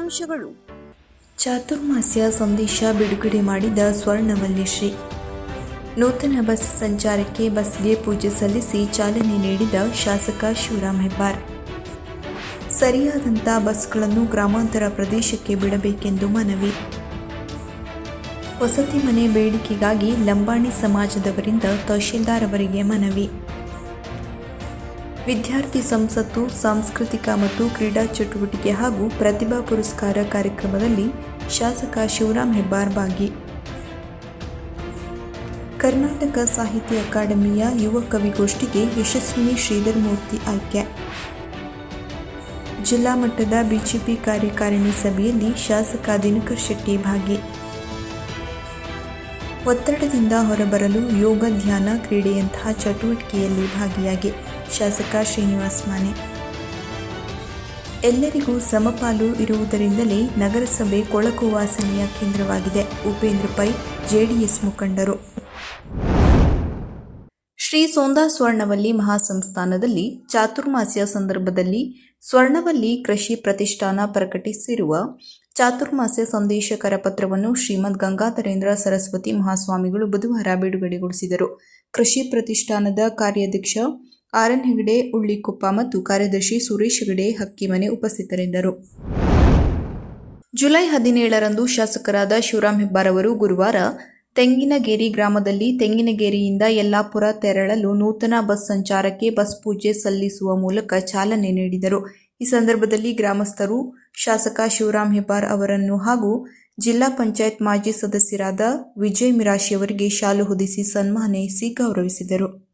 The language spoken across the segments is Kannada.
ಮುಖ್ಯಾಂಶಗಳು ಚಾತುರ್ಮಾಸ್ಯ ಸಂದೇಶ ಬಿಡುಗಡೆ ಮಾಡಿದ ಸ್ವರ್ಣವಲ್ಲಿಶ್ರೀ ನೂತನ ಬಸ್ ಸಂಚಾರಕ್ಕೆ ಬಸ್ಗೆ ಪೂಜೆ ಸಲ್ಲಿಸಿ ಚಾಲನೆ ನೀಡಿದ ಶಾಸಕ ಶಿವರಾಮ್ ಹೆಬ್ಬಾರ್. ಸರಿಯಾದಂಥ ಬಸ್ಗಳನ್ನು ಗ್ರಾಮಾಂತರ ಪ್ರದೇಶಕ್ಕೆ ಬಿಡಬೇಕೆಂದು ಮನವಿ. ವಸತಿ ಮನೆ ಬೇಡಿಕೆಗಾಗಿ ಲಂಬಾಣಿ ಸಮಾಜದವರಿಂದ ತಹಶೀಲ್ದಾರ್ ಅವರಿಗೆ ಮನವಿ. ವಿದ್ಯಾರ್ಥಿ ಸಂಸತ್ತು, ಸಾಂಸ್ಕೃತಿಕ ಮತ್ತು ಕ್ರೀಡಾ ಚಟುವಟಿಕೆ ಹಾಗೂ ಪ್ರತಿಭಾ ಪುರಸ್ಕಾರ ಕಾರ್ಯಕ್ರಮದಲ್ಲಿ ಶಾಸಕ ಶಿವರಾಮ್ ಹೆಬ್ಬಾರ್ ಭಾಗಿ. ಕರ್ನಾಟಕ ಸಾಹಿತ್ಯ ಅಕಾಡೆಮಿಯ ಯುವ ಕವಿಗೋಷ್ಠಿಗೆ ಯಶಸ್ವಿನಿ ಶ್ರೀಧರ್ ಮೂರ್ತಿ ಆಯ್ಕೆ. ಜಿಲ್ಲಾ ಮಟ್ಟದ ಬಿಜೆಪಿ ಕಾರ್ಯಕಾರಿಣಿ ಸಭೆಯಲ್ಲಿ ಶಾಸಕ ದಿನಕರ್ ಶೆಟ್ಟಿ ಭಾಗಿ. ಒತ್ತಡದಿಂದ ಹೊರಬರಲು ಯೋಗ, ಧ್ಯಾನ, ಕ್ರೀಡೆಯಂತಹ ಚಟುವಟಿಕೆಯಲ್ಲಿ ಭಾಗಿಯಾಗಿ. ಶಾಸಕ ಶ್ರೀನಿವಾಸ್ ಮಾನೆ. ಎಲ್ಲರಿಗೂ ಸಮಪಾಲು ಇರುವುದರಿಂದಲೇ ನಗರಸಭೆ ಕೊಳಕು ವಾಸನೆಯ ಕೇಂದ್ರವಾಗಿದೆ. ಉಪೇಂದ್ರ ಪೈ, ಜೆಡಿಎಸ್ ಮುಖಂಡರು. ಶ್ರೀ ಸೋಂದಾ ಸ್ವರ್ಣವಲ್ಲಿ ಮಹಾಸಂಸ್ಥಾನದಲ್ಲಿ ಚಾತುರ್ಮಾಸ್ಯ ಸಂದರ್ಭದಲ್ಲಿ ಸ್ವರ್ಣವಲ್ಲಿ ಕೃಷಿ ಪ್ರತಿಷ್ಠಾನ ಪ್ರಕಟಿಸಿರುವ ಚಾತುರ್ಮಾಸ್ಯ ಸಂದೇಶ ಕರಪತ್ರವನ್ನು ಶ್ರೀಮದ್ ಗಂಗಾಧರೇಂದ್ರ ಸರಸ್ವತಿ ಮಹಾಸ್ವಾಮಿಗಳು ಬುಧವಾರ ಬಿಡುಗಡೆಗೊಳಿಸಿದರು. ಕೃಷಿ ಪ್ರತಿಷ್ಠಾನದ ಕಾರ್ಯಾಧ್ಯಕ್ಷ ಆರ್ ಎನ್ ಹೆಗಡೆ ಉಳ್ಳಿಕೊಪ್ಪ ಮತ್ತು ಕಾರ್ಯದರ್ಶಿ ಸುರೇಶ್ ಹೆಗಡೆ ಹಕ್ಕಿಮನೆ ಉಪಸ್ಥಿತರಿದ್ದರು. ಜುಲೈ ಹದಿನೇಳರಂದು ಶಾಸಕರಾದ ಶಿವರಾಮ್ ಹೆಬ್ಬಾರ್ ಅವರು ಗುರುವಾರ ತೆಂಗಿನಗೇರಿ ಗ್ರಾಮದಲ್ಲಿ ತೆಂಗಿನಗೇರಿಯಿಂದ ಯಲ್ಲಾಪುರ ತೆರಳಲು ನೂತನ ಬಸ್ ಸಂಚಾರಕ್ಕೆ ಬಸ್ ಪೂಜೆ ಸಲ್ಲಿಸುವ ಮೂಲಕ ಚಾಲನೆ ನೀಡಿದರು. ಈ ಸಂದರ್ಭದಲ್ಲಿ ಗ್ರಾಮಸ್ಥರು, ಶಾಸಕ ಶಿವರಾಮ್ ಹೆಬ್ಬಾರ್ ಅವರನ್ನು ಹಾಗೂ ಜಿಲ್ಲಾ ಪಂಚಾಯತ್ ಮಾಜಿ ಸದಸ್ಯರಾದ ವಿಜಯ್ ಮಿರಾಶಿಯವರಿಗೆ ಶಾಲು ಹೊದಿಸಿ ಸನ್ಮಾನಿಸಿ ಗೌರವಿಸಿದರು.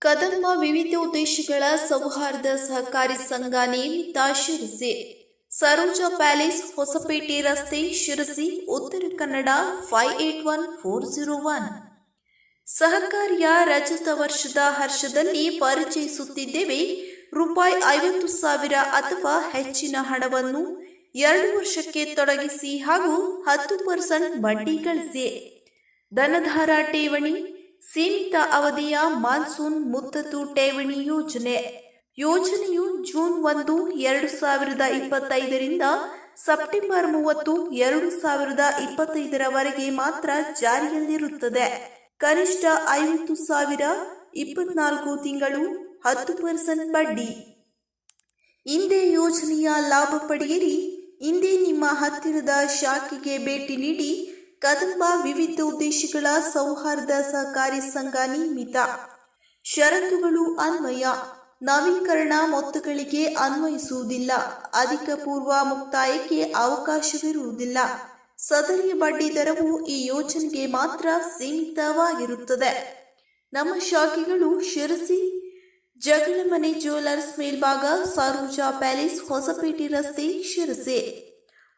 ಕದಂಬ ವಿವಿಧ ಉದ್ದೇಶಗಳ ಸೌಹಾರ್ದ ಸಹಕಾರಿ ಸಂಘ ನಿಯಮಿತ ಶಿರಸಿ, ಸರೋಜಾ ಪ್ಯಾಲೇಸ್, ಹೊಸಪೇಟೆ ರಸ್ತೆ Sirsi, Uttara Kannada five eight one four zero one ಸಹಕಾರಿಯ ರಜತ ವರ್ಷದ ಹರ್ಷದಲ್ಲಿ ಪರಿಚಯಿಸುತ್ತಿದ್ದೇವೆ. ರೂಪಾಯಿ ಐವತ್ತು ಸಾವಿರ ಅಥವಾ ಹೆಚ್ಚಿನ ಹಣವನ್ನು ಎರಡು ವರ್ಷಕ್ಕೆ ತೊಡಗಿಸಿ ಹಾಗೂ ಹತ್ತು ಪರ್ಸೆಂಟ್ ಬಡ್ಡಿ ಗಳಿಸಿ. ಧನಧಾರ ಠೇವಣಿ ಸೀಮಿತ ಅವಧಿಯ ಮಾನ್ಸೂನ್ ಮುತ್ತತು ಠೇವಣಿ ಯೋಜನೆ. ಯೋಜನೆಯು ಜೂನ್ ಒಂದು, ಎರಡು ಸಾವಿರದ ಇಪ್ಪತ್ತೈದರಿಂದ ಸೆಪ್ಟೆಂಬರ್ ಮೂವತ್ತು, ಎರಡು ಸಾವಿರದ ಇಪ್ಪತ್ತೈದರವರೆಗೆ ಮಾತ್ರ ಜಾರಿಯಲ್ಲಿರುತ್ತದೆ. ಕನಿಷ್ಠ ಐವತ್ತು ಸಾವಿರ ಇಪ್ಪತ್ನಾಲ್ಕು ತಿಂಗಳು ಹತ್ತು ಪರ್ಸೆಂಟ್ ಬಡ್ಡಿ. ಹಿಂದೆ ಯೋಜನೆಯ ಲಾಭ ಪಡೆಯಿರಿ, ಹಿಂದೆ ನಿಮ್ಮ ಹತ್ತಿರದ ಶಾಖೆಗೆ ಭೇಟಿ ನೀಡಿ ಕದಂಬ ವಿವಿಧ ಉದ್ದೇಶಗಳ ಸೌಹಾರ್ದ ಸಹಕಾರಿ ಸಂಘ ನಿಯಮಿತ ಷರತ್ತುಗಳು ಅನ್ವಯ. ನವೀಕರಣ ಮೊತ್ತಗಳಿಗೆ ಅನ್ವಯಿಸುವುದಿಲ್ಲ. ಅಧಿಕ ಪೂರ್ವ ಮುಕ್ತಾಯಕ್ಕೆ ಅವಕಾಶವಿರುವುದಿಲ್ಲ. ಸದರಿ ಬಡ್ಡಿ ದರವು ಈ ಯೋಜನೆಗೆ ಮಾತ್ರ ಸೀಮಿತವಾಗಿರುತ್ತದೆ. ನಮ್ಮ ಶಾಖೆಗಳು ಶಿರಸಿ, ಜಗಳಮನೆ ಜ್ಯುವೆಲರ್ಸ್ ಮೇಲ್ಭಾಗ, ಸಾರೋಜಾ ಪ್ಯಾಲೇಸ್, ಹೊಸಪೇಟೆ ರಸ್ತೆ, Sirsi.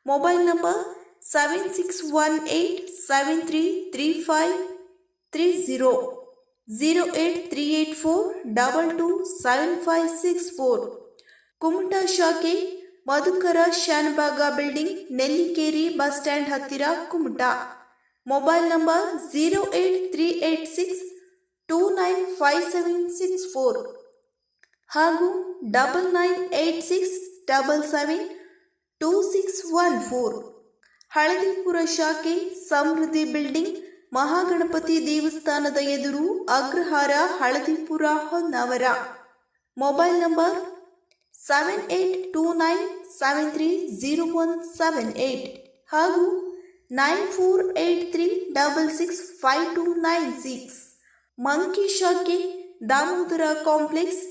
Mobile number seven six one eight seven three three five three zero zero eight three eight four double two seven five six four Kumta ಶಾಖೆ Madhukara Shanbhag building Nellikeri bus stand ಹತ್ತಿರ Kumta mobile number zero eight three eight six two nine five seven six four ಹಾಗೂ double nine eight six double seven two six one four Haldipur ಶಾಖೆ ಸಮೃದ್ಧಿ ಬಿಲ್ಡಿಂಗ್, ಮಹಾಗಣಪತಿ ದೇವಸ್ಥಾನದ ಎದುರು Agrahara Haldipur Honnavar. Mobile number seven eight two nine seven three zero one seven eight ಹಾಗೂ nine four eight three double six five two nine six Manki ಶಾಖೆ ದಾಮೋದರ ಕಾಂಪ್ಲೆಕ್ಸ್,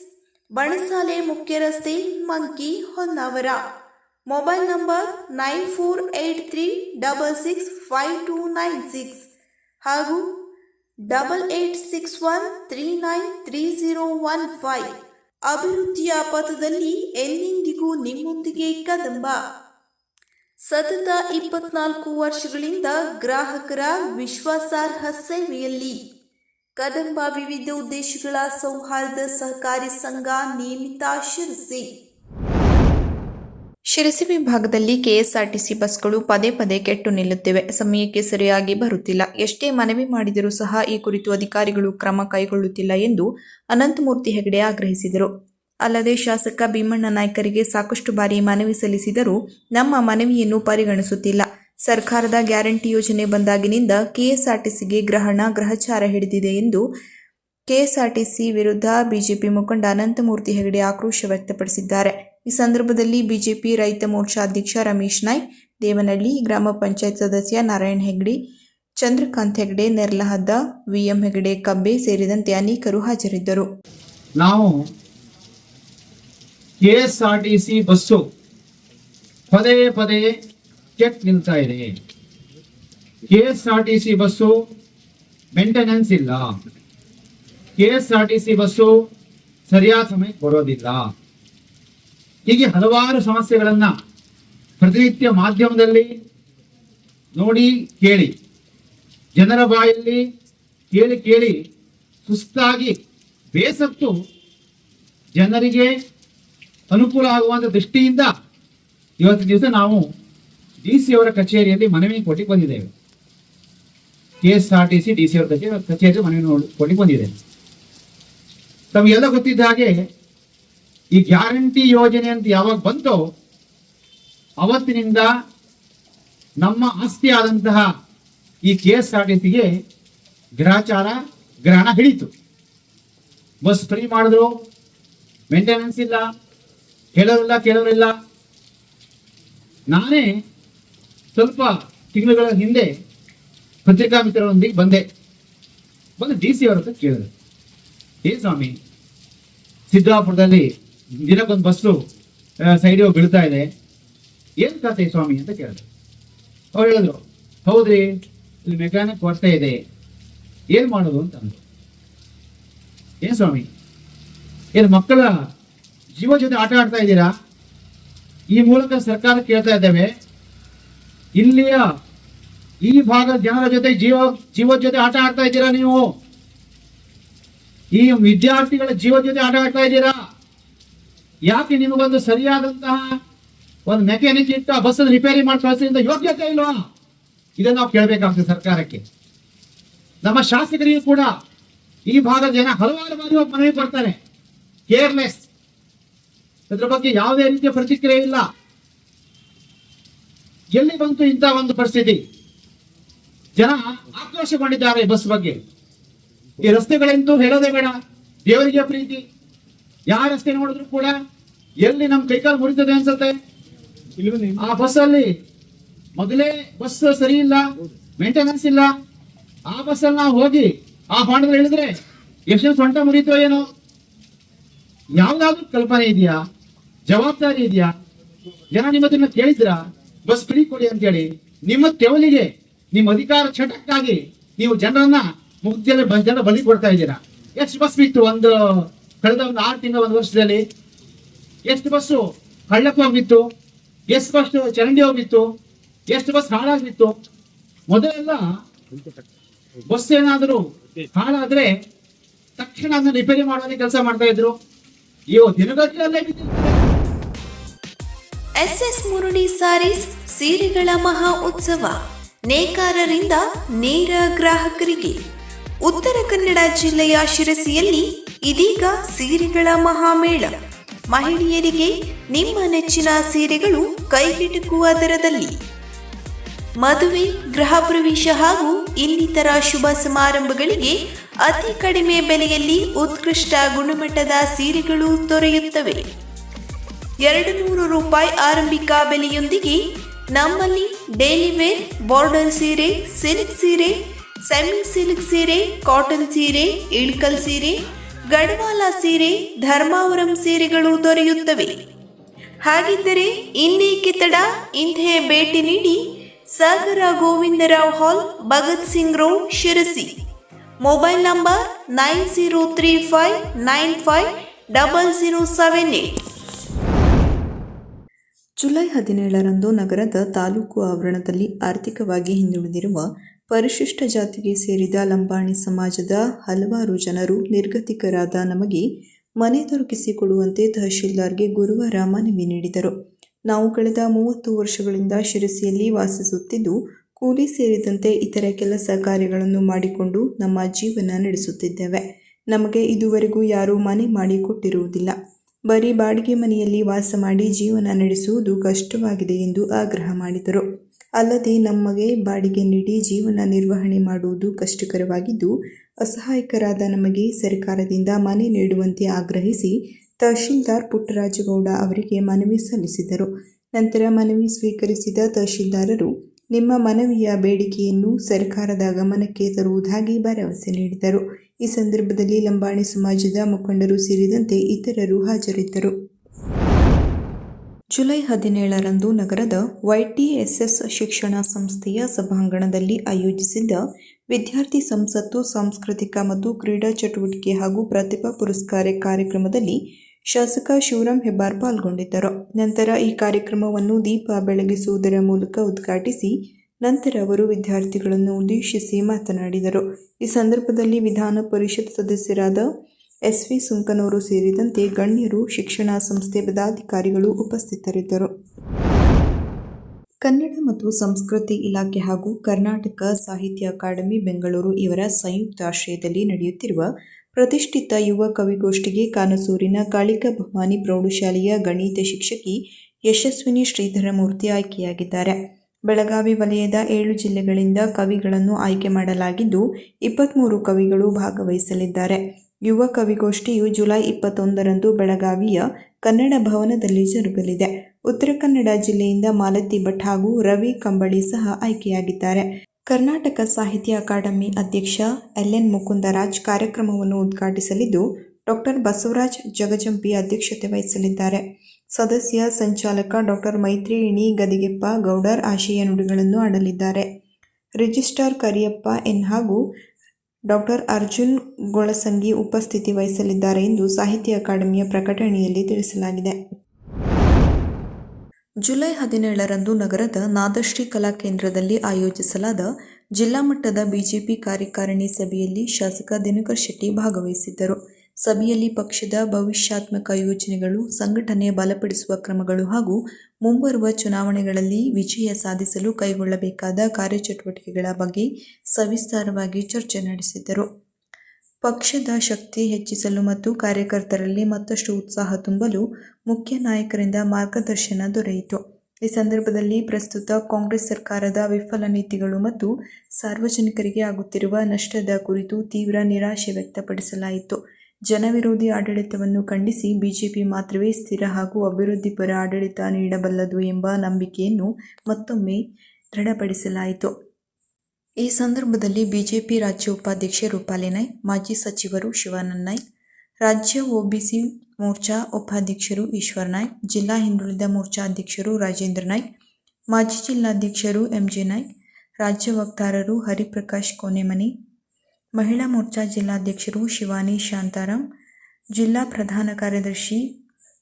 ಬಣಸಾಲೆ ಮುಖ್ಯ ರಸ್ತೆ, Manki Honnavar. Mobile number nine four eight three double six five two nine six ಹಾಗೂ double eight six one three nine three zero one five. ಅಭಿವೃದ್ಧಿಯ ಪಥದಲ್ಲಿ ಎಂದೆಂದಿಗೂ ನಿಮ್ಮೊಂದಿಗೆ ಕದಂಬ. ಸತತ ಇಪ್ಪತ್ನಾಲ್ಕು ವರ್ಷಗಳಿಂದ ಗ್ರಾಹಕರ ವಿಶ್ವಾಸಾರ್ಹ ಸೇವೆಯಲ್ಲಿ ಕದಂಬ ವಿವಿಧ ಉದ್ದೇಶಗಳ ಸೌಹಾರ್ದ ಸಹಕಾರಿ ಸಂಘ ನಿಯಮಿತ ಶಿರಸಿ. ಶಿರಸಿ ವಿಭಾಗದಲ್ಲಿ ಕೆಎಸ್ಆರ್ಟಿಸಿ ಬಸ್ಗಳು ಪದೇ ಪದೇ ಕೆಟ್ಟು ನಿಲ್ಲುತ್ತಿವೆ. ಸಮಯಕ್ಕೆ ಸರಿಯಾಗಿ ಬರುತ್ತಿಲ್ಲ. ಎಷ್ಟೇ ಮನವಿ ಮಾಡಿದರೂ ಸಹ ಈ ಕುರಿತು ಅಧಿಕಾರಿಗಳು ಕ್ರಮ ಕೈಗೊಳ್ಳುತ್ತಿಲ್ಲ ಎಂದು ಅನಂತಮೂರ್ತಿ ಹೆಗಡೆ ಆಗ್ರಹಿಸಿದರು. ಅಲ್ಲದೆ ಶಾಸಕ ಭೀಮಣ್ಣ ನಾಯ್ಕರಿಗೆ ಸಾಕಷ್ಟು ಬಾರಿ ಮನವಿ ಸಲ್ಲಿಸಿದರೂ ನಮ್ಮ ಮನವಿಯನ್ನು ಪರಿಗಣಿಸುತ್ತಿಲ್ಲ. ಸರ್ಕಾರದ ಗ್ಯಾರಂಟಿ ಯೋಜನೆ ಬಂದಾಗಿನಿಂದ ಕೆಎಸ್ಆರ್ಟಿಸಿಗೆ ಗ್ರಹಣ, ಗ್ರಹಚಾರ ಹಿಡಿದಿದೆ ಎಂದು ಕೆಎಸ್ಆರ್ಟಿಸಿ ವಿರುದ್ಧ ಬಿಜೆಪಿ ಮುಖಂಡ ಅನಂತಮೂರ್ತಿ ಹೆಗಡೆ ಆಕ್ರೋಶ ವ್ಯಕ್ತಪಡಿಸಿದ್ದಾರೆ. ಈ ಸಂದರ್ಭದಲ್ಲಿ ಬಿಜೆಪಿ ರೈತ ಮೋರ್ಚಾ ಅಧ್ಯಕ್ಷ ರಮೇಶ್ ನಾಯ್ ದೇವನಹಳ್ಳಿ ಗ್ರಾಮ ಪಂಚಾಯತ್ ಸದಸ್ಯ ನಾರಾಯಣ್ ಹೆಗ್ಡೆ ಚಂದ್ರಕಾಂತ್ ಹೆಗಡೆ ನೆರ್ಲಹದ್ದ ವಿಎಂ ಹೆಗಡೆ ಕಬ್ಬೆ ಸೇರಿದಂತೆ ಅನೇಕರು ಹಾಜರಿದ್ದರು. ನಾವು K S R T C bus ಪದೇ ಪದೇ ಚೆಕ್ ನಿಲ್ತಾ ಇದೆ. K S R T C bus maintenance ಇಲ್ಲ. K S R T C bus ಸರಿಯಾದ ಸಮಯಕ್ಕೆ ಬರೋದಿಲ್ಲ. ಹೀಗೆ ಹಲವಾರು ಸಮಸ್ಯೆಗಳನ್ನ ಪ್ರತಿನಿತ್ಯ ಮಾಧ್ಯಮದಲ್ಲಿ ನೋಡಿ, ಕೇಳಿ, ಜನರ ಬಾಯಲ್ಲಿ ಕೇಳಿ ಕೇಳಿ, ಸುಸ್ತಾಗಿ ಬೇಸತ್ತು ಜನರಿಗೆ ಅನುಕೂಲ ಆಗುವಂಥ ದೃಷ್ಟಿಯಿಂದ ಇವತ್ತು ದಿವಸ ನಾವು ಡಿ ಸಿ ಅವರ ಕಚೇರಿಯಲ್ಲಿ ಮನವಿ ಕೊಟ್ಟಿಗೆ ಬಂದಿದ್ದೇವೆ. K S R T C D C ಅವರ ಕಚೇರಿ ಕಚೇರಿ ಮನವಿ ಕೊಟ್ಟಿಗೆ ಬಂದಿದ್ದೇವೆ ತಮಗೆಲ್ಲ ಗೊತ್ತಿದ್ದ ಹಾಗೆ ಈ ಗ್ಯಾರಂಟಿ ಯೋಜನೆ ಅಂತ ಯಾವಾಗ ಬಂತೋ ಅವತ್ತಿನಿಂದ ನಮ್ಮ ಆಸ್ತಿ ಆದಂತಹ ಈ ಕೆ ಎಸ್ ಆರ್ ಟಿ ಸಿಗೆ ಗ್ರಹಚಾರ ಗ್ರಹಣ ಹಿಡಿತು ಬಸ್ ಫ್ರೀ ಮಾಡಿದ್ರು ಮೇಂಟೆನೆನ್ಸ್ ಇಲ್ಲ ಕೇಳೋರಿಲ್ಲ ಕೇಳೋರಿಲ್ಲ ನಾನೇ ಸ್ವಲ್ಪ ತಿಂಗಳುಗಳ ಹಿಂದೆ ಪತ್ರಿಕಾ ಮಿತ್ರರೊಂದಿಗೆ ಬಂದೆ. ಬಂದು ಡಿ ಸಿ ಅವರ ಹತ್ರ ಕೇಳಿದೆ. ಏ ಸ್ವಾಮಿ, ಸಿದ್ದಾಪುರದಲ್ಲಿ ದಿನಕ್ಕೊಂದು ಬಸ್ಸು ಸೈಡ್ ಬೀಳ್ತಾ ಇದೆ. ಏನ್ ಕತೆ ಸ್ವಾಮಿ ಅಂತ ಕೇಳಿದ್ರು. ಅವ್ರು ಹೇಳಿದ್ರು, ಹೌದ್ರಿ, ಇಲ್ಲಿ ಮೆಕ್ಯಾನಿಕ್ ಕೊಡ್ತಾ ಇದೆ. ಏನ್ ಮಾಡೋದು ಅಂತ ಅಂದ್ರು. ಏನ್ ಸ್ವಾಮಿ? ಏನ್ ಮಕ್ಕಳ ಜೀವ ಜೊತೆ ಆಟ ಆಡ್ತಾ ಇದ್ದೀರಾ? ಈ ಮೂಲಕ ಸರ್ಕಾರ ಕೇಳ್ತಾ ಇದ್ದೇವೆ. ಇಲ್ಲಿಯ ಈ ಭಾಗದ ಜನರ ಜೊತೆ ಜೀವ ಜೀವ ಜೊತೆ ಆಟ ಆಡ್ತಾ ಇದ್ದೀರಾ ನೀವು? ಈ ವಿದ್ಯಾರ್ಥಿಗಳ ಜೀವ ಜೊತೆ ಆಟ ಆಡ್ತಾ ಇದ್ದೀರಾ? ಯಾಕೆ ನಿಮಗೊಂದು ಸರಿಯಾದಂತಹ ಒಂದು ಮೆಕ್ಯಾನಿಕ್ ಇಟ್ಟು ಆ ಬಸ್ ರಿಪೇರಿ ಮಾಡಿ ಯೋಗ್ಯತೆ ಇಲ್ವಾ? ಇದನ್ನ ನಾವು ಕೇಳಬೇಕಾಗ್ತದೆ ಸರ್ಕಾರಕ್ಕೆ. ನಮ್ಮ ಶಾಸಕರಿಗೂ ಕೂಡ ಈ ಭಾಗದ ಜನ ಹಲವಾರು ಬಾರಿ ಮನವಿ ಕೊಡ್ತಾರೆ. ಕೇರ್ಲೆಸ್. ಅದ್ರ ಬಗ್ಗೆ ಯಾವುದೇ ರೀತಿಯ ಪ್ರತಿಕ್ರಿಯೆ ಇಲ್ಲ. ಎಲ್ಲಿ ಬಂತು ಇಂಥ ಒಂದು ಪರಿಸ್ಥಿತಿ? ಜನ ಆಕ್ರೋಶಗೊಂಡಿದ್ದಾರೆ ಬಸ್ ಬಗ್ಗೆ. ಈ ರಸ್ತೆಗಳೆಂತೂ ಹೇಳೋದೇ ಬೇಡ. ದೇವರಿಗೆ ಪ್ರೀತಿ. ರಸ್ತೆ ನೋಡಿದ್ರು ಕೂಡ ಎಲ್ಲಿ ನಮ್ ಕೈಕಾಲು ಮುರಿತದೆ ಅನ್ಸುತ್ತೆ? ಆ ಬಸ್ ಅಲ್ಲಿ ಮೊದಲೇ ಬಸ್ ಸರಿ ಇಲ್ಲ ಮೇಂಟೆನೆನ್ಸ್ ಇಲ್ಲ. ಆ ಬಸ್ ಅಲ್ಲಿ ನಾವು ಹೋಗಿ ಆ ಬಾಂಡದಲ್ಲಿ ಹೇಳಿದ್ರೆ ಎಷ್ಟು ಸೊಂಟ ಮುರಿತೋ ಏನೋ? ಯಾವ್ದಾದ್ರು ಕಲ್ಪನೆ ಇದೆಯಾ? ಜವಾಬ್ದಾರಿ ಇದೆಯಾ? ಜನ ನಿಮ್ಮ ಹತ್ರ ಕೇಳಿದ್ರ? ಬಸ್ ಫ್ರೀ ಕೊಡಿ ಅಂತೇಳಿ. ನಿಮ್ಮ ತೆವಲಿಗೆ ನಿಮ್ಮ ಅಧಿಕಾರ ಚಟಕ್ಕಾಗಿ ನೀವು ಜನರನ್ನ ಮುಗ್ದಿಯಲ್ಲಿ ಬ- ಜನ ಬಲಿ ಕೊಡ್ತಾ ಇದ್ದೀರಾ. ಎಷ್ಟು ಬಸ್ ಬಿತ್ತು ಒಂದು ಕಳೆದ ಒಂದು ಆರು ತಿಂಗಳ ಒಂದು ವರ್ಷದಲ್ಲಿ ಎಷ್ಟು ಬಸ್ಸು ಹಳ್ಳಕ್ಕೆ ಹೋಗಿತ್ತು ಎಷ್ಟು ಬಸ್ ಚರಂಡಿ ಹೋಗಿತ್ತು ಎಷ್ಟು ಬಸ್ ಹಾಳಾಗಿತ್ತು ಮೊದಲೆಲ್ಲ ಬಸ್ ಏನಾದರೂ ಹಾಳಾದ್ರೆ ತಕ್ಷಣ ಅದನ್ನ ರಿಪೇರಿ ಮಾಡೋದೇ ಕೆಲಸ ಮಾಡ್ತಾ ಇದ್ರು. ಎಸ್ ಎಸ್ ಮುರುಳಿ ಸಾರೀಸ್ ಸೀರೆಗಳ ಮಹಾ ಉತ್ಸವ, ನೇಕಾರರಿಂದ ನೇರ ಗ್ರಾಹಕರಿಗೆ. ಉತ್ತರ ಕನ್ನಡ ಜಿಲ್ಲೆಯ ಶಿರಸಿಯಲ್ಲಿ ಇದೀಗ ಸೀರೆಗಳ ಮಹಾಮೇಳ. ಮಹಿಳೆಯರಿಗೆ ನಿಮ್ಮ ನೆಚ್ಚಿನ ಸೀರೆಗಳು ಕೈಗೆಟುಕುವ ದರದಲ್ಲಿ. ಮದುವೆ, ಗೃಹ ಪ್ರವೇಶ ಹಾಗೂ ಇನ್ನಿತರ ಶುಭ ಸಮಾರಂಭಗಳಿಗೆ ಅತಿ ಕಡಿಮೆ ಬೆಲೆಯಲ್ಲಿ ಉತ್ಕೃಷ್ಟ ಗುಣಮಟ್ಟದ ಸೀರೆಗಳು ದೊರೆಯುತ್ತವೆ. ಎರಡು ನೂರು ರೂಪಾಯಿ ಆರಂಭಿಕ ಬೆಲೆಯೊಂದಿಗೆ ನಮ್ಮಲ್ಲಿ ಡೈಲಿ ವೇರ್ ಬಾರ್ಡರ್ ಸೀರೆ, ಸಿಲ್ಕ್ ಸೀರೆ, ಸೆಮಿ ಸಿಲ್ಕ್ ಸೀರೆ, ಕಾಟನ್ ಸೀರೆ, ಇಳ್ಕಲ್ ಸೀರೆ ಗಡವಾಲ ಸೀರೆ, ಧರ್ಮಾವರಂ ಸೀರೆಗಳು ದೊರೆಯುತ್ತವೆ. ಹಾಗಿದ್ದರೆ ಇನ್ನೇಕೆ ತಡ ಇಂದೇ ಭೇಟಿ ನೀಡಿ Sagara Govindarao hall, Bhagat Singh road Sirsi. Mobile number nine zero three five nine five double zero seven eight. July ಹದಿನೇಳರಂದು ನಗರದ ತಾಲೂಕು ಆವರಣದಲ್ಲಿ ಆರ್ಥಿಕವಾಗಿ ಹಿಂದುಳಿದಿರುವ ಪರಿಶಿಷ್ಟ ಜಾತಿಗೆ ಸೇರಿದ ಲಂಬಾಣಿ ಸಮಾಜದ ಹಲವಾರು ಜನರು ನಿರ್ಗತಿಕರಾದ ನಮಗೆ ಮನೆ ದೊರಕಿಸಿಕೊಡುವಂತೆ ತಹಶೀಲ್ದಾರ್ಗೆ ಗುರುವಾರ ಮನವಿ ನೀಡಿದರು. ನಾವು ಕಳೆದ ಮೂವತ್ತು ವರ್ಷಗಳಿಂದ ಶಿರಸಿಯಲ್ಲಿ ವಾಸಿಸುತ್ತಿದ್ದು, ಕೂಲಿ ಸೇರಿದಂತೆ ಇತರೆ ಕೆಲಸ ಕಾರ್ಯಗಳನ್ನು ಮಾಡಿಕೊಂಡು ನಮ್ಮ ಜೀವನ ನಡೆಸುತ್ತಿದ್ದೇವೆ. ನಮಗೆ ಇದುವರೆಗೂ ಯಾರೂ ಮನೆ ಮಾಡಿ ಕೊಟ್ಟಿರುವುದಿಲ್ಲ. ಬರೀ ಬಾಡಿಗೆ ಮನೆಯಲ್ಲಿ ವಾಸ ಮಾಡಿ ಜೀವನ ನಡೆಸುವುದು ಕಷ್ಟವಾಗಿದೆ ಎಂದು ಆಗ್ರಹ ಮಾಡಿದರು. ಅಲ್ಲದೆ ನಮಗೆ ಬಾಡಿಗೆ ನೀಡಿ ಜೀವನ ನಿರ್ವಹಣೆ ಮಾಡುವುದು ಕಷ್ಟಕರವಾಗಿದ್ದು, ಅಸಹಾಯಕರಾದ ನಮಗೆ ಸರ್ಕಾರದಿಂದ ಮನೆ ನೀಡುವಂತೆ ಆಗ್ರಹಿಸಿ ತಹಶೀಲ್ದಾರ್ ಪುಟ್ಟರಾಜಗೌಡ ಅವರಿಗೆ ಮನವಿ ಸಲ್ಲಿಸಿದರು. ನಂತರ ಮನವಿ ಸ್ವೀಕರಿಸಿದ ತಹಶೀಲ್ದಾರರು, ನಿಮ್ಮ ಮನವಿಯ ಬೇಡಿಕೆಯನ್ನು ಸರ್ಕಾರದ ಗಮನಕ್ಕೆ ತರುವುದಾಗಿ ಭರವಸೆ ನೀಡಿದರು. ಈ ಸಂದರ್ಭದಲ್ಲಿ ಲಂಬಾಣಿ ಸಮಾಜದ ಮುಖಂಡರು ಸೇರಿದಂತೆ ಇತರರು ಹಾಜರಿದ್ದರು. ಜುಲೈ ಹದಿನೇಳರಂದು ನಗರದ ವೈಟಿಎಸ್ಎಸ್ ಶಿಕ್ಷಣ ಸಂಸ್ಥೆಯ ಸಭಾಂಗಣದಲ್ಲಿ ಆಯೋಜಿಸಿದ್ದ ವಿದ್ಯಾರ್ಥಿ ಸಂಸತ್ತು ಸಾಂಸ್ಕೃತಿಕ ಮತ್ತು ಕ್ರೀಡಾ ಚಟುವಟಿಕೆ ಹಾಗೂ ಪ್ರತಿಭಾ ಪುರಸ್ಕಾರ ಕಾರ್ಯಕ್ರಮದಲ್ಲಿ ಶಾಸಕ ಶಿವರಾಮ್ ಹೆಬ್ಬಾರ್ ಪಾಲ್ಗೊಂಡಿದ್ದರು. ನಂತರ ಈ ಕಾರ್ಯಕ್ರಮವನ್ನು ದೀಪ ಬೆಳಗಿಸುವುದರ ಮೂಲಕ ಉದ್ಘಾಟಿಸಿ ನಂತರ ಅವರು ವಿದ್ಯಾರ್ಥಿಗಳನ್ನು ಉದ್ದೇಶಿಸಿ ಮಾತನಾಡಿದರು. ಈ ಸಂದರ್ಭದಲ್ಲಿ ವಿಧಾನ ಪರಿಷತ್ ಸದಸ್ಯರಾದ ಎಸ್ ವಿ ಸುಂಕನೂರು ಸೇರಿದಂತೆ ಗಣ್ಯರು ಶಿಕ್ಷಣ ಸಂಸ್ಥೆ ಪದಾಧಿಕಾರಿಗಳು ಉಪಸ್ಥಿತರಿದ್ದರು. ಕನ್ನಡ ಮತ್ತು ಸಂಸ್ಕೃತಿ ಇಲಾಖೆ ಹಾಗೂ ಕರ್ನಾಟಕ ಸಾಹಿತ್ಯ ಅಕಾಡೆಮಿ ಬೆಂಗಳೂರು ಇವರ ಸಂಯುಕ್ತ ಆಶ್ರಯದಲ್ಲಿ ನಡೆಯುತ್ತಿರುವ ಪ್ರತಿಷ್ಠಿತ ಯುವ ಕವಿಗೋಷ್ಠಿಗೆ ಕಾನಸೂರಿನ ಕಾಳಿಕಾ ಭವಾನಿ ಪ್ರೌಢಶಾಲೆಯ ಗಣಿತ ಶಿಕ್ಷಕಿ ಯಶಸ್ವಿನಿ ಶ್ರೀಧರಮೂರ್ತಿ ಆಯ್ಕೆಯಾಗಿದ್ದಾರೆ. ಬೆಳಗಾವಿ ವಲಯದ ಏಳು ಜಿಲ್ಲೆಗಳಿಂದ ಕವಿಗಳನ್ನು ಆಯ್ಕೆ ಮಾಡಲಾಗಿದ್ದು ಇಪ್ಪತ್ತ್ಮೂರು ಕವಿಗಳು ಭಾಗವಹಿಸಲಿದ್ದಾರೆ. ಯುವ ಕವಿಗೋಷ್ಠಿಯು ಜುಲೈ ಇಪ್ಪತ್ತೊಂದರಂದು ಬೆಳಗಾವಿಯ ಕನ್ನಡ ಭವನದಲ್ಲಿ ಜರುಗಲಿದೆ. ಉತ್ತರ ಕನ್ನಡ ಜಿಲ್ಲೆಯಿಂದ ಮಾಲತಿ ಭಟ್ ಹಾಗೂ ರವಿ ಕಂಬಳಿ ಸಹ ಆಯ್ಕೆಯಾಗಿದ್ದಾರೆ. ಕರ್ನಾಟಕ ಸಾಹಿತ್ಯ ಅಕಾಡೆಮಿ ಅಧ್ಯಕ್ಷ ಎಲ್ ಎನ್ ಮುಕುಂದರಾಜ್ ಕಾರ್ಯಕ್ರಮವನ್ನು ಉದ್ಘಾಟಿಸಲಿದ್ದು, ಡಾಕ್ಟರ್ ಬಸವರಾಜ್ ಜಗಜಂಪಿ ಅಧ್ಯಕ್ಷತೆ ವಹಿಸಲಿದ್ದಾರೆ. ಸದಸ್ಯ ಸಂಚಾಲಕ ಡಾಕ್ಟರ್ ಮೈತ್ರಿಯಿಣಿ ಗದಿಗೆಪ್ಪ ಗೌಡರ್ ಆಶಯ ನುಡಿಗಳನ್ನು ಆಡಲಿದ್ದಾರೆ. ರಿಜಿಸ್ಟ್ರಾರ್ ಕರಿಯಪ್ಪ ಎನ್ ಹಾಗೂ ಡಾಕ್ಟರ್ ಅರ್ಜುನ್ ಗೊಳಸಂಗಿ ಉಪಸ್ಥಿತಿ ವಹಿಸಲಿದ್ದಾರೆ ಎಂದು ಸಾಹಿತ್ಯ ಅಕಾಡೆಮಿಯ ಪ್ರಕಟಣೆಯಲ್ಲಿ ತಿಳಿಸಲಾಗಿದೆ. ಜುಲೈ ಹದಿನೇಳರಂದು ನಗರದ ನಾದಶ್ರೀ ಕಲಾ ಕೇಂದ್ರದಲ್ಲಿ ಆಯೋಜಿಸಲಾದ ಜಿಲ್ಲಾ ಮಟ್ಟದ ಬಿಜೆಪಿ ಕಾರ್ಯಕಾರಿಣಿ ಸಭೆಯಲ್ಲಿ ಶಾಸಕ ದಿನಕರ್ ಶೆಟ್ಟಿ ಭಾಗವಹಿಸಿದ್ದರು. ಸಭೆಯಲ್ಲಿ ಪಕ್ಷದ ಭವಿಷ್ಯಾತ್ಮಕ ಯೋಜನೆಗಳು, ಸಂಘಟನೆ ಬಲಪಡಿಸುವ ಕ್ರಮಗಳು ಹಾಗೂ ಮುಂಬರುವ ಚುನಾವಣೆಗಳಲ್ಲಿ ವಿಜಯ ಸಾಧಿಸಲು ಕೈಗೊಳ್ಳಬೇಕಾದ ಕಾರ್ಯಚಟುವಟಿಕೆಗಳ ಬಗ್ಗೆ ಸವಿಸ್ತಾರವಾಗಿ ಚರ್ಚೆ ನಡೆಸಿದರು. ಪಕ್ಷದ ಶಕ್ತಿ ಹೆಚ್ಚಿಸಲು ಮತ್ತು ಕಾರ್ಯಕರ್ತರಲ್ಲಿ ಮತ್ತಷ್ಟು ಉತ್ಸಾಹ ತುಂಬಲು ಮುಖ್ಯ ನಾಯಕರಿಂದ ಮಾರ್ಗದರ್ಶನ ದೊರೆಯಿತು. ಈ ಸಂದರ್ಭದಲ್ಲಿ ಪ್ರಸ್ತುತ ಕಾಂಗ್ರೆಸ್ ಸರ್ಕಾರದ ವಿಫಲ ನೀತಿಗಳು ಮತ್ತು ಸಾರ್ವಜನಿಕರಿಗೆ ಆಗುತ್ತಿರುವ ನಷ್ಟದ ಕುರಿತು ತೀವ್ರ ನಿರಾಶೆ ವ್ಯಕ್ತಪಡಿಸಲಾಯಿತು. ಜನವಿರೋಧಿ ಆಡಳಿತವನ್ನು ಖಂಡಿಸಿ ಬಿಜೆಪಿ ಮಾತ್ರವೇ ಸ್ಥಿರ ಹಾಗೂ ಅಭಿವೃದ್ಧಿಪರ ಆಡಳಿತ ನೀಡಬಲ್ಲದು ಎಂಬ ನಂಬಿಕೆಯನ್ನು ಮತ್ತೊಮ್ಮೆ ದೃಢಪಡಿಸಲಾಯಿತು. ಈ ಸಂದರ್ಭದಲ್ಲಿ ಬಿಜೆಪಿ ರಾಜ್ಯ ಉಪಾಧ್ಯಕ್ಷೆ ರೂಪಾಲಿ ನಾಯ್ಕ್ ಮಾಜಿ ಸಚಿವರು ಶಿವಾನಂದ್ ರಾಜ್ಯ ಒಬಿಸಿ ಮೋರ್ಚಾ ಉಪಾಧ್ಯಕ್ಷರು ಈಶ್ವರ್ ನಾಯ್ಕ್ ಜಿಲ್ಲಾ ಹಿಂದುಳಿದ ಮೋರ್ಚಾ ಅಧ್ಯಕ್ಷರು ರಾಜೇಂದ್ರ ನಾಯ್ಕ್ ಮಾಜಿ ಜಿಲ್ಲಾಧ್ಯಕ್ಷರು ಎಂಜೆ ನಾಯ್ಕ್ ರಾಜ್ಯ ವಕ್ತಾರರು ಹರಿಪ್ರಕಾಶ್ ಕೋನೆಮನಿ ಮಹಿಳಾ ಮೋರ್ಚಾ ಜಿಲ್ಲಾಧ್ಯಕ್ಷರು ಶಿವಾನಿ ಶಾಂತಾರಾಮ್ ಜಿಲ್ಲಾ ಪ್ರಧಾನ ಕಾರ್ಯದರ್ಶಿ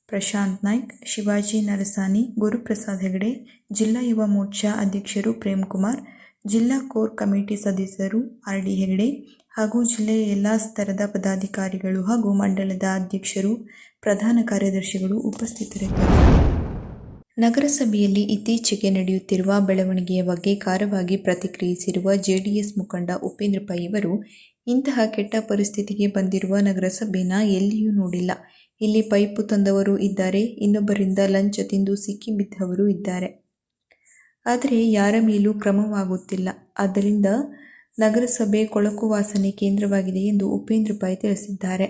ಪ್ರಶಾಂತ್ ನಾಯ್ಕ್, ಶಿವಾಜಿ ನರಸಾನಿ ಗುರುಪ್ರಸಾದ್ ಹೆಗಡೆ, ಜಿಲ್ಲಾ ಯುವ ಮೋರ್ಚಾ ಅಧ್ಯಕ್ಷರು ಪ್ರೇಮ್ ಕುಮಾರ್ ಜಿಲ್ಲಾ ಕೋರ್ ಕಮಿಟಿ ಸದಸ್ಯರು ಆರ್ ಡಿ ಹೆಗಡೆ ಹಾಗೂ ಜಿಲ್ಲೆಯ ಎಲ್ಲ ಸ್ತರದ ಪದಾಧಿಕಾರಿಗಳು ಹಾಗೂ ಮಂಡಲದ ಅಧ್ಯಕ್ಷರು, ಪ್ರಧಾನ ಕಾರ್ಯದರ್ಶಿಗಳು ಉಪಸ್ಥಿತರಿದ್ದರು. ನಗರಸಭೆಯಲ್ಲಿ ಇತ್ತೀಚೆಗೆ ನಡೆಯುತ್ತಿರುವ ಬೆಳವಣಿಗೆಯ ಬಗ್ಗೆ ಖಾರವಾಗಿ ಪ್ರತಿಕ್ರಿಯಿಸಿರುವ ಜೆಡಿಎಸ್ ಮುಖಂಡ ಉಪೇಂದ್ರ ಪೈ ಇವರು ಇಂತಹ ಕೆಟ್ಟ ಪರಿಸ್ಥಿತಿಗೆ ಬಂದಿರುವ ನಗರಸಭೆನ ಎಲ್ಲಿಯೂ ನೋಡಿಲ್ಲ. ಇಲ್ಲಿ ಪೈಪು ತಂದವರು ಇದ್ದಾರೆ, ಇನ್ನೊಬ್ಬರಿಂದ ಲಂಚ ತಿಂದು ಸಿಕ್ಕಿಬಿದ್ದವರು ಇದ್ದಾರೆ. ಆದರೆ ಯಾರ ಮೇಲೂ ಕ್ರಮವಾಗುತ್ತಿಲ್ಲ. ಆದ್ದರಿಂದ ನಗರಸಭೆ ಕೊಳಕು ವಾಸನೆ ಕೇಂದ್ರವಾಗಿದೆ ಎಂದು ಉಪೇಂದ್ರ ಪೈ ತಿಳಿಸಿದ್ದಾರೆ.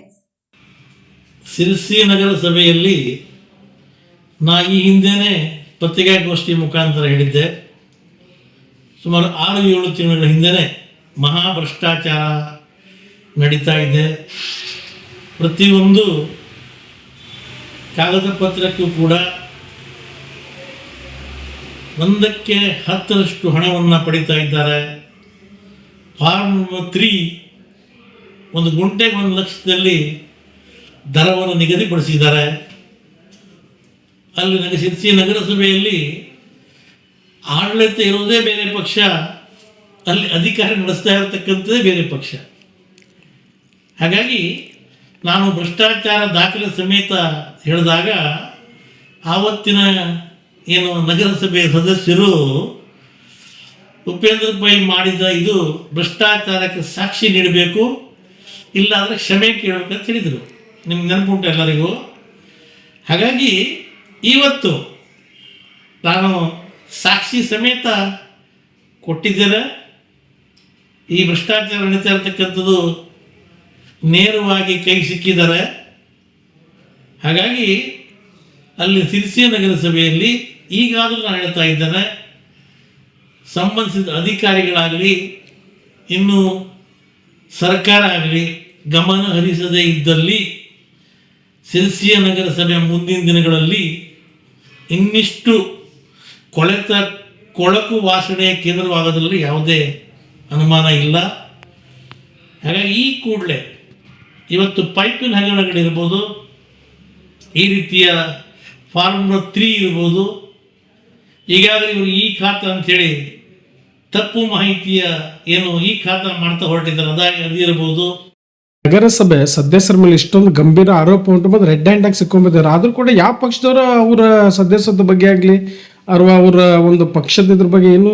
ಸಿರ್ಸಿ ನಗರಸಭೆಯಲ್ಲಿ ನಾ ಈ ಹಿಂದೆನೆ ಪತ್ರಿಕಾಗೋಷ್ಠಿ ಮುಖಾಂತರ ಹೇಳಿದ್ದೆ. ಸುಮಾರು ಆರು ಏಳು ತಿಂಗಳ ಹಿಂದೆಯೇ ಮಹಾ ಭ್ರಷ್ಟಾಚಾರ ನಡೀತಾ ಇದೆ. ಪ್ರತಿಯೊಂದು ಕಾಗದ ಪತ್ರಕ್ಕೂ ಕೂಡ ಒಂದಕ್ಕೆ ಹತ್ತರಷ್ಟು ಹಣವನ್ನು ಪಡಿತಾ ಇದ್ದಾರೆ. ಫಾರ್ಮ್ ತ್ರೀ ಒಂದು ಗುಂಟೆಗೆ ಒಂದು ಲಕ್ಷದಲ್ಲಿ ದರವನ್ನು ನಿಗದಿಪಡಿಸಿದ್ದಾರೆ. ಅಲ್ಲಿ ನನಗೆ ಶಿರ್ಸಿ ನಗರಸಭೆಯಲ್ಲಿ ಆಡಳಿತ ಇರೋದೇ ಬೇರೆ ಪಕ್ಷ, ಅಲ್ಲಿ ಅಧಿಕಾರ ನಡೆಸ್ತಾ ಇರತಕ್ಕಂಥದ್ದೇ ಬೇರೆ ಪಕ್ಷ. ಹಾಗಾಗಿ ನಾನು ಭ್ರಷ್ಟಾಚಾರ ದಾಖಲೆ ಸಮೇತ ಹೇಳಿದಾಗ ಆವತ್ತಿನ ಏನು ನಗರಸಭೆಯ ಸದಸ್ಯರು ಉಪೇಂದ್ರ ಪೈ ಮಾಡಿದ ಇದು ಭ್ರಷ್ಟಾಚಾರಕ್ಕೆ ಸಾಕ್ಷಿ ನೀಡಬೇಕು, ಇಲ್ಲಾಂದರೆ ಕ್ಷಮೆ ಕೇಳಬೇಕಂತ ಹೇಳಿದರು. ನಿಮ್ಗೆ ನೆನಪುಂಟು ಎಲ್ಲರಿಗೂ? ಹಾಗಾಗಿ ಇವತ್ತು ನಾನು ಸಾಕ್ಷಿ ಸಮೇತ ಕೊಟ್ಟಿದ್ದೇನೆ. ಈ ಭ್ರಷ್ಟಾಚಾರ ನಡೀತಾ ಇರತಕ್ಕಂಥದ್ದು ನೇರವಾಗಿ ಕೈ ಸಿಕ್ಕಿದ್ದಾರೆ. ಹಾಗಾಗಿ ಅಲ್ಲಿ ಸಿರಿಸಿಯ ನಗರಸಭೆಯಲ್ಲಿ ಈಗಾಗಲೂ ನಾನು ಹೇಳ್ತಾ ಇದ್ದೇನೆ, ಸಂಬಂಧಿಸಿದ ಅಧಿಕಾರಿಗಳಾಗಲಿ, ಇನ್ನು ಸರ್ಕಾರ ಆಗಲಿ, ಗಮನ ಹರಿಸದೇ ಇದ್ದಲ್ಲಿ ಸಿರಿಸಿಯ ನಗರಸಭೆ ಮುಂದಿನ ದಿನಗಳಲ್ಲಿ ಇನ್ನಿಷ್ಟು ಕೊಳೆತ, ಕೊಳಕು ವಾಸನೆಯ ಕೇಂದ್ರವಾಗೋದ್ರಲ್ಲಿ ಯಾವುದೇ ಅನುಮಾನ ಇಲ್ಲ. ಹಾಗಾಗಿ ಈ ಕೂಡಲೇ ಇವತ್ತು ಪೈಪಿನ ಹಗರಣಗಳಿರ್ಬೋದು ಈ ರೀತಿಯ ಫಾರ್ಮುಲಾ ತ್ರೀ ಇರ್ಬೋದು. ಈಗಾಗಲೇ ಇವರು ಈ ಖಾತ ಅಂಥೇಳಿ ತಪ್ಪು ಮಾಹಿತಿಯ ಏನು ಈ ಖಾತ ಮಾಡ್ತಾ ಹೊರಟಿದ್ದಾರೆ, ಅದಾಗಿ ಅದಿರ್ಬೋದು ನಗರಸಭೆ ಸದಸ್ಯರ ಮೇಲೆ ಇಷ್ಟೊಂದು ಗಂಭೀರ ಆರೋಪ ಉಂಟು. ಬಂದು ರೆಡ್ ಹ್ಯಾಂಡ್ ಆಗಿ ಸಿಕ್ಕೊಂಬಿದ್ದಾರೆ. ಆದ್ರೂ ಕೂಡ ಯಾವ ಪಕ್ಷದವರು ಅವರ ಸದಸ್ಯದ ಬಗ್ಗೆ ಆಗ್ಲಿ ಅಥವಾ ಅವರ ಒಂದು ಪಕ್ಷದ ಇದ್ರ ಬಗ್ಗೆ ಏನು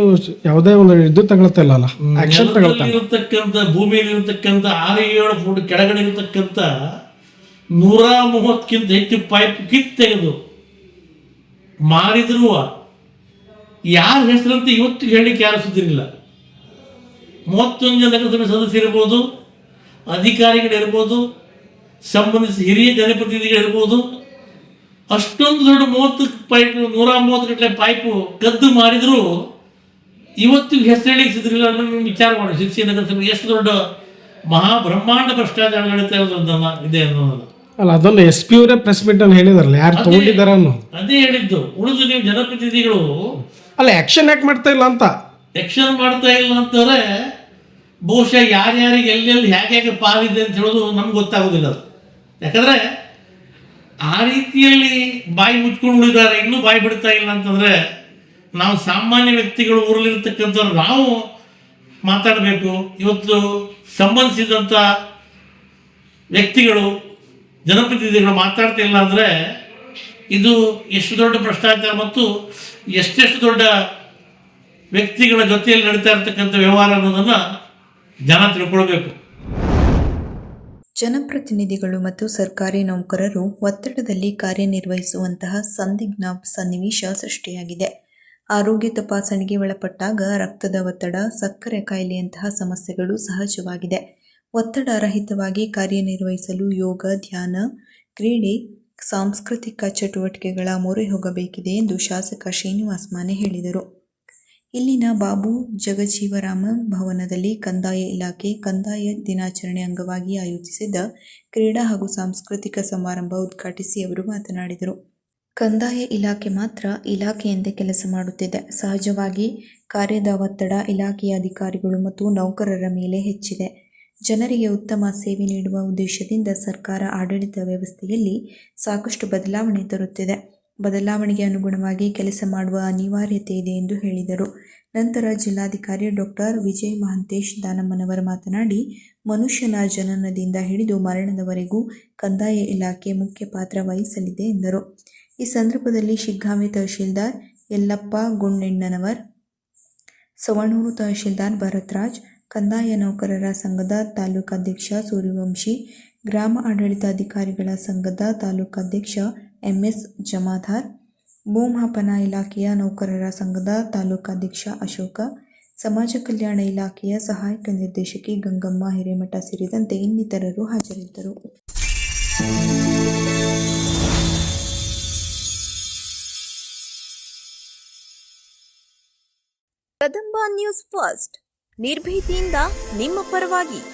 ಯಾವುದೇ ಒಂದು ಇದು ತಗೊಳ್ತಾ ಇಲ್ಲ ಅಲ್ಲ ಆಕ್ಷನ್ ತಗೊಳ್ತಾ. ಇರತಕ್ಕಂಥ ಭೂಮಿಯಲ್ಲಿ ಇರತಕ್ಕಂಥ ಆರು ಏಳು ಫುಟ್ ಕೆಳಗಡೆ ಇರತಕ್ಕಂಥ ನೂರ ಮೂವತ್ತಕ್ಕಿಂತ ಹೆಚ್ಚು ಪೈಪ್ ಕಿತ್ ತೆಗೆದು ಮಾರಿದ್ರು ಯಾರ ಹೆಸರಂತ ಇವತ್ತು ಹೇಳಲಿಕ್ಕೆ ಯಾರು ಸುದ್ದಿರಲಿಲ್ಲ ಮೂವತ್ತೊಂದು ಜನ ನಗರಸಭೆ ಸದಸ್ಯರಿರ್ಬೋದು. ಅಧಿಕಾರಿಗಳಿರ್ಬೋದು ಸಂಬಂಧಿಸಿದ ಹಿರಿಯ ಜನಪ್ರತಿನಿಧಿಗಳಿರ್ಬೋದು ಅಷ್ಟೊಂದು ದೊಡ್ಡ ಮೂವತ್ತು ಪೈಪ್ ನೂರ ಮೂವತ್ತು ಗಂಟೆ ಪೈಪು ಕದ್ದು ಇವತ್ತು ಇವತ್ತಿಗೆ ಹೆಸರೇಳಿ ಸಿದ್ರಿಲ್ಲ ಅನ್ನೋ ವಿಚಾರ ಮಾಡಿ ಶಿಕ್ಷೆ ನಗರಸಭೆ ಎಷ್ಟು ದೊಡ್ಡ ಮಹಾಬ್ರಹ್ಮಾಂಡ ಭ್ರಷ್ಟಾಚಾರ ನಡೀತಾ ಇರೋದನ್ನ ಇದೆ ಅನ್ನೋದನ್ನ. ಅಲ್ಲ ಅದನ್ನು ಎಸ್ ಪಿ ಅವರೇ ಪ್ರೆಸ್ ಮೀಟ್ ಅಲ್ಲಿ ಹೇಳಿದಾರಲ್ಲ ಯಾರು ತಗೊಂಡಿದ್ದಾರೆ ಅನ್ನೋ. ಅದೇ ಹೇಳಿದ್ದು. ಉಳಿದು ನೀವು ಜನಪ್ರತಿನಿಧಿಗಳು ಅಲ್ಲ ಆಕ್ಷನ್ ಯಾಕೆ ಮಾಡ್ತಾ ಇಲ್ಲ ಅಂತ? ಆಕ್ಷನ್ ಮಾಡ್ತಾ ಇಲ್ಲ ಅಂತಂದ್ರೆ ಬಹುಶಃ ಯಾರ್ಯಾರಿಗೆ ಎಲ್ಲೆಲ್ಲಿ ಹೇಗೆ ಹೇಗೆ ಪಾಲಿದೆ ಅಂತ ಹೇಳೋದು ನಮ್ಗೆ ಗೊತ್ತಾಗೋದಿಲ್ಲ ಅದು. ಯಾಕಂದ್ರೆ ಆ ರೀತಿಯಲ್ಲಿ ಬಾಯಿ ಮುಚ್ಕೊಂಡು ಉಳಿದಾರೆ, ಇನ್ನೂ ಬಾಯಿ ಬಿಡ್ತಾ ಇಲ್ಲ ಅಂತಂದ್ರೆ ನಾವು ಸಾಮಾನ್ಯ ವ್ಯಕ್ತಿಗಳು ಊರಲ್ಲಿರ್ತಕ್ಕಂಥವ್ರು ನಾವು ಮಾತಾಡಬೇಕು. ಇವತ್ತು ಸಂಬಂಧಿಸಿದಂಥ ವ್ಯಕ್ತಿಗಳು, ಜನಪ್ರತಿನಿಧಿಗಳು ಮಾತಾಡ್ತಾ ಇಲ್ಲ ಅಂದರೆ ಇದು ಎಷ್ಟು ದೊಡ್ಡ ಭ್ರಷ್ಟಾಚಾರ ಮತ್ತು ಎಷ್ಟೆಷ್ಟು ದೊಡ್ಡ ವ್ಯಕ್ತಿಗಳ ಜೊತೆಯಲ್ಲಿ ನಡೀತಾ ಇರ್ತಕ್ಕಂಥ ವ್ಯವಹಾರ ಅನ್ನೋದನ್ನು ಜನ ತಿಳ್ಕೊಳ್ಬೇಕು. ಜನಪ್ರತಿನಿಧಿಗಳು ಮತ್ತು ಸರ್ಕಾರಿ ನೌಕರರು ಒತ್ತಡದಲ್ಲಿ ಕಾರ್ಯನಿರ್ವಹಿಸುವಂತಹ ಸಂದಿಗ್ಧ ಸನ್ನಿವೇಶ ಸೃಷ್ಟಿಯಾಗಿದೆ. ಆರೋಗ್ಯ ತಪಾಸಣೆಗೆ ಒಳಪಟ್ಟಾಗ ರಕ್ತದ ಒತ್ತಡ, ಸಕ್ಕರೆ ಕಾಯಿಲೆಯಂತಹ ಸಮಸ್ಯೆಗಳು ಸಹಜವಾಗಿದೆ. ಒತ್ತಡ ರಹಿತವಾಗಿ ಕಾರ್ಯನಿರ್ವಹಿಸಲು ಯೋಗ, ಧ್ಯಾನ, ಕ್ರೀಡೆ, ಸಾಂಸ್ಕೃತಿಕ ಚಟುವಟಿಕೆಗಳ ಮೊರೆ ಹೋಗಬೇಕಿದೆ ಎಂದು ಶಾಸಕ ಶ್ರೀನಿವಾಸ್ ಮಾನೆ ಹೇಳಿದರು. ಇಲ್ಲಿನ ಬಾಬು ಜಗಜೀವರಾಮ ಭವನದಲ್ಲಿ ಕಂದಾಯ ಇಲಾಖೆ ಕಂದಾಯ ದಿನಾಚರಣೆ ಅಂಗವಾಗಿ ಆಯೋಜಿಸಿದ್ದ ಕ್ರೀಡಾ ಹಾಗೂ ಸಾಂಸ್ಕೃತಿಕ ಸಮಾರಂಭ ಉದ್ಘಾಟಿಸಿ ಅವರು ಮಾತನಾಡಿದರು. ಕಂದಾಯ ಇಲಾಖೆ ಮಾತ್ರ ಇಲಾಖೆಯಂತೆ ಕೆಲಸ ಮಾಡುತ್ತಿದೆ. ಸಹಜವಾಗಿ ಕಾರ್ಯದ ಒತ್ತಡ ಇಲಾಖೆಯ ಅಧಿಕಾರಿಗಳು ಮತ್ತು ನೌಕರರ ಮೇಲೆ ಹೆಚ್ಚಿದೆ. ಜನರಿಗೆ ಉತ್ತಮ ಸೇವೆ ನೀಡುವ ಉದ್ದೇಶದಿಂದ ಸರ್ಕಾರ ಆಡಳಿತ ವ್ಯವಸ್ಥೆಯಲ್ಲಿ ಸಾಕಷ್ಟು ಬದಲಾವಣೆ ತರುತ್ತಿದೆ. ಬದಲಾವಣೆಗೆ ಅನುಗುಣವಾಗಿ ಕೆಲಸ ಮಾಡುವ ಅನಿವಾರ್ಯತೆ ಇದೆ ಎಂದು ಹೇಳಿದರು. ನಂತರ ಜಿಲ್ಲಾಧಿಕಾರಿ ಡಾಕ್ಟರ್ ವಿಜಯ್ ಮಹಂತೇಶ್ ದಾನಮ್ಮನವರು ಮಾತನಾಡಿ, ಮನುಷ್ಯನ ಜನನದಿಂದ ಹಿಡಿದು ಮರಣದವರೆಗೂ ಕಂದಾಯ ಇಲಾಖೆ ಮುಖ್ಯ ಪಾತ್ರ ವಹಿಸಲಿದೆ ಎಂದರು. ಈ ಸಂದರ್ಭದಲ್ಲಿ ಶಿಗ್ಗಾಂವಿ ತಹಶೀಲ್ದಾರ್ ಯಲ್ಲಪ್ಪ ಗುಂಡೆಣ್ಣನವರ್, ಸವಣೂರು ತಹಶೀಲ್ದಾರ್ ಭರತ್ರಾಜ್, ಕಂದಾಯ ನೌಕರರ ಸಂಘದ ತಾಲೂಕಾಧ್ಯಕ್ಷ ಸೂರ್ಯವಂಶಿ, ಗ್ರಾಮ ಆಡಳಿತಾಧಿಕಾರಿಗಳ ಸಂಘದ ತಾಲೂಕಾಧ್ಯಕ್ಷ ಎಂಎಸ್ ಜಮಾಧಾರ್ ಭೂಮಾಪನ ಇಲಾಖೆಯ ನೌಕರರ ಸಂಘದ ತಾಲೂಕಾಧ್ಯಕ್ಷ ಅಶೋಕ, ಸಮಾಜ ಕಲ್ಯಾಣ ಇಲಾಖೆಯ ಸಹಾಯಕ ನಿರ್ದೇಶಕಿ ಗಂಗಮ್ಮ ಹಿರೇಮಠ ಸೇರಿದಂತೆ ಇನ್ನಿತರರು ಹಾಜರಿದ್ದರು. ಕದಂಬ ನ್ಯೂಸ್ ಫಸ್ಟ್, ನಿರ್ಭೀತಿಯಿಂದ ನಿಮ್ಮ ಪರವಾಗಿ.